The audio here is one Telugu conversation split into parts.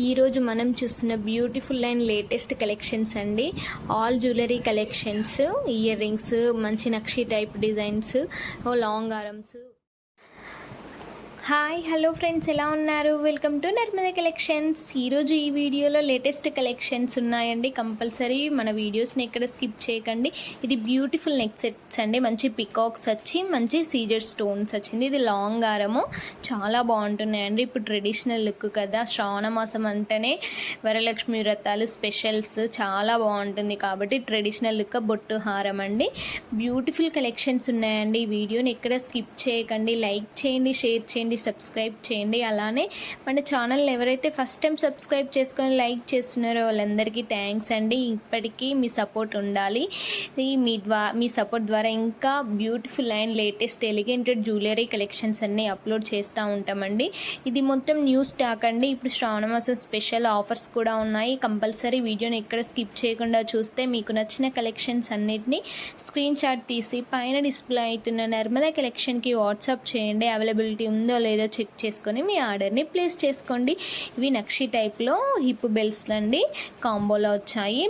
ఈరోజు మనం చూస్తున్న బ్యూటిఫుల్ అండ్ లేటెస్ట్ కలెక్షన్స్ అండి. All jewellery collections earrings మంచి నక్షి టైప్ డిజైన్స్ లాంగ్ ఆరమ్స్ హాయ్ హలో ఫ్రెండ్స్ ఎలా ఉన్నారు? Welcome to Narmada collections. ఈరోజు ఈ వీడియోలో లేటెస్ట్ కలెక్షన్స్ ఉన్నాయండి. కంపల్సరీ మన వీడియోస్ని ఎక్కడ స్కిప్ చేయకండి. ఇది బ్యూటిఫుల్ నెక్ సెట్స్ అండి. మంచి పికాక్స్ వచ్చి మంచి సీజర్ స్టోన్స్ వచ్చింది. ఇది లాంగ్ హారము చాలా బాగుంటున్నాయండి. ఇప్పుడు ట్రెడిషనల్ లుక్ కదా. శ్రావణ మాసం అంటేనే వరలక్ష్మి వ్రతాలు స్పెషల్స్ చాలా బాగుంటుంది కాబట్టి ట్రెడిషనల్ లుక్ బొట్టు హారం అండి. బ్యూటిఫుల్ కలెక్షన్స్ ఉన్నాయండి. ఈ వీడియోని ఎక్కడ స్కిప్ చేయకండి. లైక్ చేయండి షేర్ చేయండి. సబ్స్క్రైబ్ చేయండి. అలానే మన ఛానల్ ఎవరైతే ఫస్ట్ టైం సబ్స్క్రైబ్ చేసుకొని లైక్ చేస్తున్నారో వాళ్ళందరికీ థ్యాంక్స్ అండి. ఇప్పటికీ మీ సపోర్ట్ ఉండాలి. మీ ద్వా మీ సపోర్ట్ ద్వారా ఇంకా beautiful and latest elegant jewellery collections అన్నీ అప్లోడ్ చేస్తూ ఉంటామండి. ఇది మొత్తం న్యూ స్టాక్ అండి. ఇప్పుడు శ్రావణ మాసం స్పెషల్ ఆఫర్స్ కూడా ఉన్నాయి. కంపల్సరీ వీడియోని ఎక్కడ స్కిప్ చేయకుండా చూస్తే మీకు నచ్చిన కలెక్షన్స్ అన్నిటిని స్క్రీన్ షాట్ తీసి పైన డిస్ప్లే అవుతున్న నర్మదా కలెక్షన్కి వాట్సాప్ చేయండి. అవైలబిలిటీ ఉందో లేదో చెక్ చేసుకొని మీ ఆర్డర్ని ప్లేస్ చేసుకోండి. ఇవి నక్షి టైప్లో హిప్ బెల్ట్స్ అండి. కాంబోలో వచ్చాయి.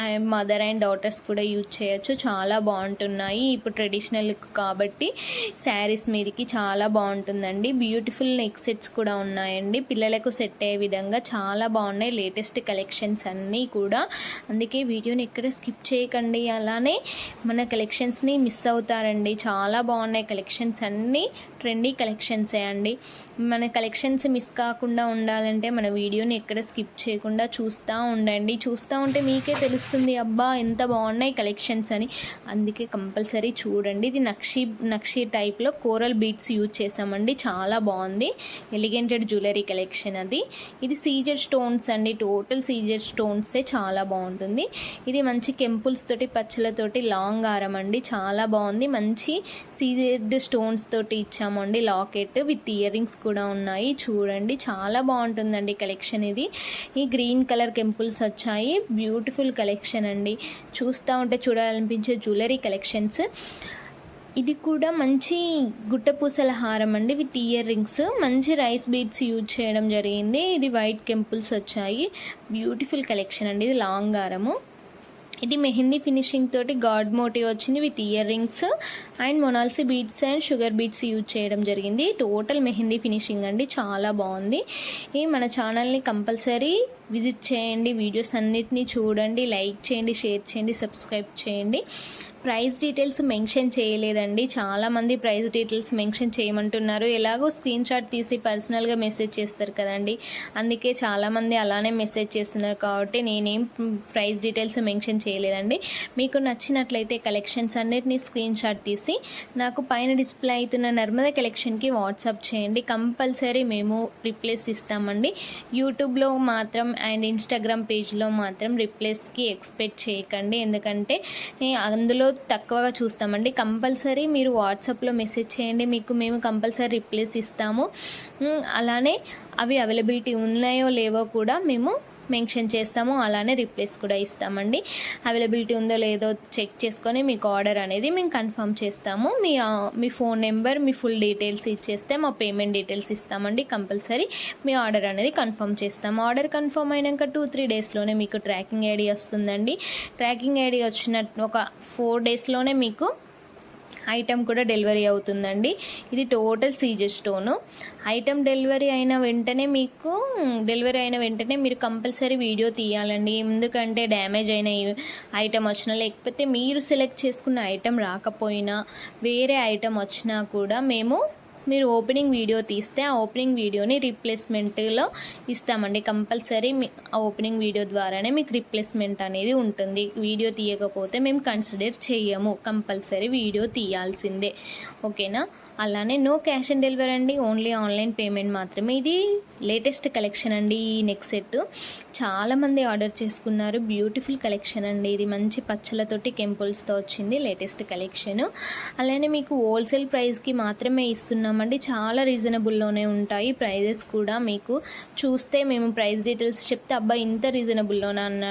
అండ్ మదర్ అండ్ డాటర్స్ కూడా యూజ్ చేయొచ్చు. చాలా బాగుంటున్నాయి. ఇప్పుడు ట్రెడిషనల్ లుక్ కాబట్టి శారీస్ మీదకి చాలా బాగుంటుందండి. బ్యూటిఫుల్ నెక్ సెట్స్ కూడా ఉన్నాయండి. పిల్లలకు సెట్ అయ్యే విధంగా చాలా బాగున్నాయి. లేటెస్ట్ కలెక్షన్స్ అన్నీ కూడా. అందుకే వీడియోని ఎక్కడ స్కిప్ చేయకండి. అలానే మన కలెక్షన్స్ని మిస్ అవుతారండి. చాలా బాగున్నాయి కలెక్షన్స్ అన్నీ. ట్రెండీ కలెక్షన్సే అండి. మన కలెక్షన్స్ మిస్ కాకుండా ఉండాలంటే మన వీడియోని ఎక్కడ స్కిప్ చేయకుండా చూస్తూ ఉండండి. చూస్తూ ఉంటే మీకే తెలుస్తుంది అబ్బా ఎంత బాగున్నాయి కలెక్షన్స్ అని. అందుకే కంపల్సరీ చూడండి. ఇది నక్షి నక్షి టైప్లో కోరల్ బీట్స్ యూజ్ చేసామండి చాలా బాగుంది. ఎలిగెంటెడ్ జ్యువెలరీ కలెక్షన్ అది. ఇది సీజర్ స్టోన్స్ అండి. టోటల్ సీజర్ స్టోన్సే చాలా బాగుంటుంది. ఇది మంచి కెంపుల్స్ తోటి పచ్చలతోటి లాంగ్ ఆరం అండి. చాలా బాగుంది. మంచి సీజర్డ్ స్టోన్స్ తోటి ఇచ్చాము ఇచ్చామండి లాకెట్ విత్ ఇయర్ రింగ్స్ కూడా ఉన్నాయి. చూడండి చాలా బాగుంటుందండి కలెక్షన్ ఇది. ఈ గ్రీన్ కలర్ కెంపుల్స్ వచ్చాయి. బ్యూటిఫుల్ కలెక్షన్ అండి. చూస్తూ ఉంటే చూడాలనిపించే జ్యువెలరీ కలెక్షన్స్. ఇది కూడా మంచి గుట్టపూసల హారం అండి. విత్ ఇయర్ రింగ్స్ మంచి రైస్ బీడ్స్ యూజ్ చేయడం జరిగింది. ఇది వైట్ కెంపుల్స్ వచ్చాయి. బ్యూటిఫుల్ కలెక్షన్ అండి. ఇది లాంగ్ హారము. ఇది మెహందీ ఫినిషింగ్ తోటి గాడ్ మోటివ్ వచ్చింది with earrings and మొనాల్సీ beads and sugar beads use చేయడం జరిగింది. టోటల్ మెహందీ ఫినిషింగ్ అండి. చాలా బాగుంది. ఈ మన ఛానల్ని కంపల్సరీ విజిట్ చేయండి. వీడియోస్ అన్నిటినీ చూడండి. లైక్ చేయండి షేర్ చేయండి సబ్స్క్రైబ్ చేయండి. ప్రైస్ డీటెయిల్స్ మెన్షన్ చేయలేదండి. చాలామంది ప్రైస్ డీటెయిల్స్ మెన్షన్ చేయమంటున్నారు. ఎలాగో స్క్రీన్ షాట్ తీసి పర్సనల్గా మెసేజ్ చేస్తారు కదండి. అందుకే చాలామంది అలానే మెసేజ్ చేస్తున్నారు కాబట్టి నేనేం ప్రైస్ డీటెయిల్స్ మెన్షన్ చేయలేదండి. మీకు నచ్చినట్లయితే కలెక్షన్స్ అన్నిటినీ స్క్రీన్ షాట్ తీసి నాకు పైన డిస్ప్లే అవుతున్న నర్మదా కలెక్షన్కి వాట్సాప్ చేయండి. కంపల్సరీ మేము రిప్లేస్ ఇస్తామండి. యూట్యూబ్లో మాత్రం అండ్ ఇన్స్టాగ్రామ్ పేజ్లో మాత్రం రిప్లేస్కి ఎక్స్పెక్ట్ చేయకండి. ఎందుకంటే అందులో తక్కువగా చూస్తామండి. కంపల్సరీ మీరు వాట్సాప్లో మెసేజ్ చేయండి. మీకు మేము కంపల్సరీ రిప్లేస్ ఇస్తాము. అలానే అవి అవైలబిలిటీ ఉన్నాయో లేవో కూడా మేము మెన్షన్ చేస్తాము అలానే రిప్లేస్ కూడా ఇస్తామండి. అవైలబిలిటీ ఉందో లేదో చెక్ చేసుకొని మీకు ఆర్డర్ అనేది మేము కన్ఫర్మ్ చేస్తాము. మీ మీ ఫోన్ నెంబర్ మీ ఫుల్ డీటెయిల్స్ ఇచ్చేస్తే మా పేమెంట్ డీటెయిల్స్ ఇస్తామండి కంపల్సరీ. మీ ఆర్డర్ అనేది కన్ఫర్మ్ చేస్తాము. ఆర్డర్ కన్ఫర్మ్ అయినాక టూ త్రీ డేస్లోనే మీకు ట్రాకింగ్ ఐడి వస్తుందండి. ట్రాకింగ్ ఐడి వచ్చిన ఒక ఫోర్ డేస్లోనే మీకు ఐటమ్ కూడా డెలివరీ అవుతుందండి. ఇది total CZ stone. Item delivery అయిన వెంటనే మీకు డెలివరీ అయిన వెంటనే మీరు కంపల్సరీ వీడియో తీయాలండి. ఎందుకంటే డ్యామేజ్ అయిన ఐటమ్ వచ్చినా లేకపోతే మీరు సెలెక్ట్ చేసుకున్న ఐటమ్ రాకపోయినా వేరే ఐటమ్ వచ్చినా కూడా మేము మీరు ఓపెనింగ్ వీడియో తీస్తే ఆ ఓపెనింగ్ వీడియోని రీప్లేస్మెంట్లో ఇస్తామండి. కంపల్సరీ మీ ఆ ఓపెనింగ్ వీడియో ద్వారానే మీకు రీప్లేస్మెంట్ అనేది ఉంటుంది. వీడియో తీయకపోతే మేము కన్సిడర్ చేయము కంపల్సరీ వీడియో తీయాల్సిందే. ఓకేనా? అలానే నో క్యాష్ ఆన్ డెలివరీ అండి. ఓన్లీ ఆన్లైన్ పేమెంట్ మాత్రమే. ఇది లేటెస్ట్ కలెక్షన్ అండి ఈ నెక్ సెట్ చాలామంది ఆర్డర్ చేసుకున్నారు. బ్యూటిఫుల్ కలెక్షన్ అండి ఇది. మంచి పచ్చలతోటి కెంపుల్స్తో వచ్చింది లేటెస్ట్ కలెక్షన్ అలానే మీకు హోల్సేల్ ప్రైస్కి మాత్రమే ఇస్తున్నాం ఇస్తున్నామండి చాలా రీజనబుల్లోనే ఉంటాయి. ప్రైజెస్ కూడా మీకు చూస్తే మేము ప్రైస్ డీటెయిల్స్ చెప్తే అబ్బాయి ఇంత రీజనబుల్లోనా అన్న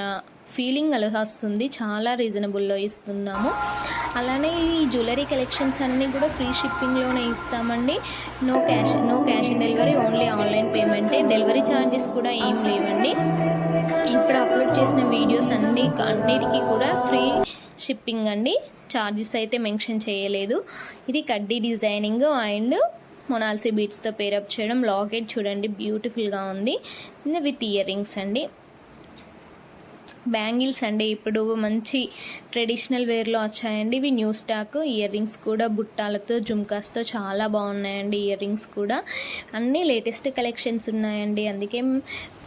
ఫీలింగ్ అలా వస్తుంది చాలా రీజనబుల్లో ఇస్తున్నాము. అలానే ఈ జ్యువెలరీ కలెక్షన్స్ అన్నీ కూడా ఫ్రీ షిప్పింగ్లోనే ఇస్తామండి. No cash no cash on delivery only online పేమెంటే. Delivery charges కూడా ఏం లేవండి. ఇప్పుడు అప్లోడ్ చేసిన వీడియోస్ అన్ని అన్నిటికీ కూడా ఫ్రీ షిప్పింగ్ అండి. ఛార్జెస్ అయితే మెన్షన్ చేయలేదు. ఇది కడ్డీ డిజైనింగ్ అండ్ మొనాల్సీ బీట్స్తో పేరప్ చేయడం. లాకెట్ చూడండి బ్యూటిఫుల్గా ఉంది. విత్ ఇయర్ రింగ్స్ అండి. బ్యాంగిల్స్ అండి. ఇప్పుడు మంచి ట్రెడిషనల్ వేర్లో వచ్చాయండి. ఇవి న్యూ స్టాక్. ఇయర్ రింగ్స్ కూడా బుట్టాలతో జుమ్కాస్తో చాలా బాగున్నాయండి ఇయర్ రింగ్స్ కూడా. అన్నీ లేటెస్ట్ కలెక్షన్స్ ఉన్నాయండి. అందుకే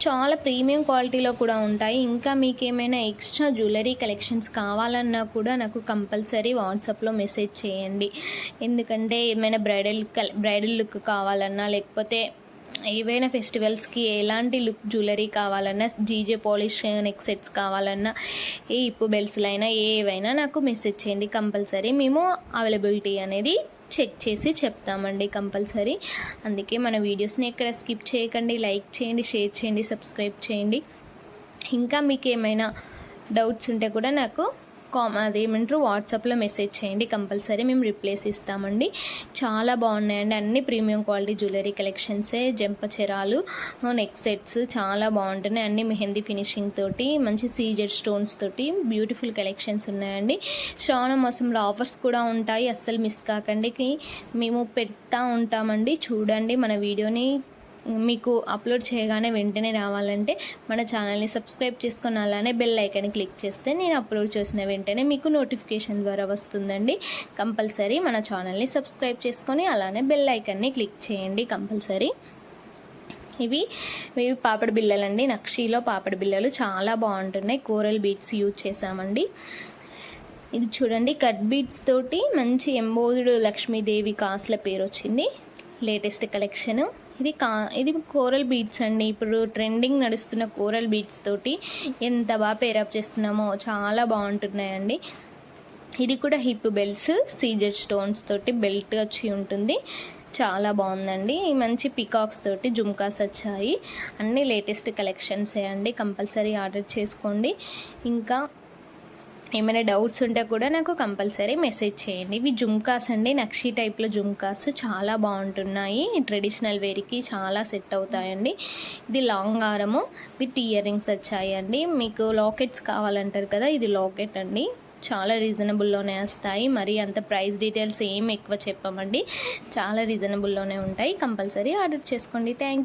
చాలా ప్రీమియం క్వాలిటీలో కూడా ఉంటాయి. ఇంకా మీకు ఏమైనా ఎక్స్ట్రా జ్యువెలరీ కలెక్షన్స్ కావాలన్నా కూడా నాకు కంపల్సరీ వాట్సాప్లో మెసేజ్ చేయండి. ఎందుకంటే ఏమైనా బ్రైడల్ బ్రైడల్ లుక్ కావాలన్నా లేకపోతే ఏవైనా ఫెస్టివల్స్కి ఎలాంటి లుక్ జ్యువెలరీ కావాలన్నా జీజే పాలిష్ నెక్ సెట్స్ కావాలన్నా ఏ ఇప్పు బెల్స్లు అయినా ఏవైనా నాకు మెసేజ్ చేయండి కంపల్సరీ. మేము అవైలబిలిటీ అనేది చెక్ చేసి చెప్తామండి కంపల్సరీ. అందుకే మన వీడియోస్ని ఎక్కడ స్కిప్ చేయకండి లైక్ చేయండి షేర్ చేయండి సబ్స్క్రైబ్ చేయండి. ఇంకా మీకు ఏమైనా డౌట్స్ ఉంటే కూడా నాకు కామ్ అదేమంటారు వాట్సాప్లో మెసేజ్ చేయండి కంపల్సరీ మేము రిప్లేస్ ఇస్తామండి. చాలా బాగున్నాయండి. అన్ని ప్రీమియం క్వాలిటీ జ్యువెలరీ కలెక్షన్సే జంప చెరాలు నెక్ సెట్స్ చాలా బాగుంటున్నాయి. అన్ని మెహందీ ఫినిషింగ్ తోటి మంచి సీజెడ్ స్టోన్స్ తోటి బ్యూటిఫుల్ కలెక్షన్స్ ఉన్నాయండి. శ్రావణ మాసంలో ఆఫర్స్ కూడా ఉంటాయి. అస్సలు మిస్ కాకండి. మేము పెడతా ఉంటామండి. చూడండి మన వీడియోని మీకు అప్లోడ్ చేయగానే వెంటనే రావాలంటే మన ఛానల్ని సబ్స్క్రైబ్ చేసుకొని అలానే బెల్ ఐకాన్ని క్లిక్ చేస్తే నేను అప్లోడ్ చేసిన వెంటనే మీకు నోటిఫికేషన్ ద్వారా వస్తుందండి. కంపల్సరీ మన ఛానల్ని సబ్స్క్రైబ్ చేసుకొని అలానే బెల్ ఐకాన్ని క్లిక్ చేయండి కంపల్సరీ. ఇవి ఇవి పాపడి బిళ్ళలండి. నక్షీలో పాపడి బిళ్ళలు చాలా బాగుంటున్నాయి. కోరల్ బీట్స్ యూజ్ చేసామండి ఇది చూడండి కట్ బీట్స్ తోటి మంచి ఎంబోదుడు లక్ష్మీదేవి కాసుల పేరు వచ్చింది లేటెస్ట్ కలెక్షను. ఇది కా ఇది కోరల్ బీట్స్ అండి. ఇప్పుడు ట్రెండింగ్ నడుస్తున్న కోరల్ బీట్స్ తోటి ఎంత బాగా పేరప్ చేస్తున్నామో చాలా బాగుంటున్నాయండి. ఇది కూడా హిప్ బెల్ట్స్ సీజెడ్ స్టోన్స్ తోటి బెల్ట్ వచ్చి ఉంటుంది. చాలా బాగుందండి. మంచి పికాక్స్ తోటి జుమ్కాస్ వచ్చాయి. అన్ని లేటెస్ట్ కలెక్షన్సే అండి. కంపల్సరీ ఆర్డర్ చేసుకోండి. ఇంకా ఏమైనా డౌట్స్ ఉంటే కూడా నాకు కంపల్సరీ మెసేజ్ చేయండి. ఇవి జుమ్కాస్ అండి. నక్షి టైప్లో జుమ్కాస్ చాలా బాగుంటున్నాయి. ట్రెడిషనల్ వేర్కి చాలా సెట్ అవుతాయండి. ఇది లాంగ్ హారము విత్ ఇయర్ రింగ్స్ వచ్చాయండి. మీకు లాకెట్స్ కావాలంటారు కదా ఇది లాకెట్ అండి. చాలా రీజనబుల్లోనే వస్తాయి. మరి అంత ప్రైస్ డీటెయిల్స్ ఏం ఎక్కువ చెప్పమండి. చాలా రీజనబుల్లోనే ఉంటాయి. కంపల్సరీ ఆర్డర్ చేసుకోండి. థ్యాంక్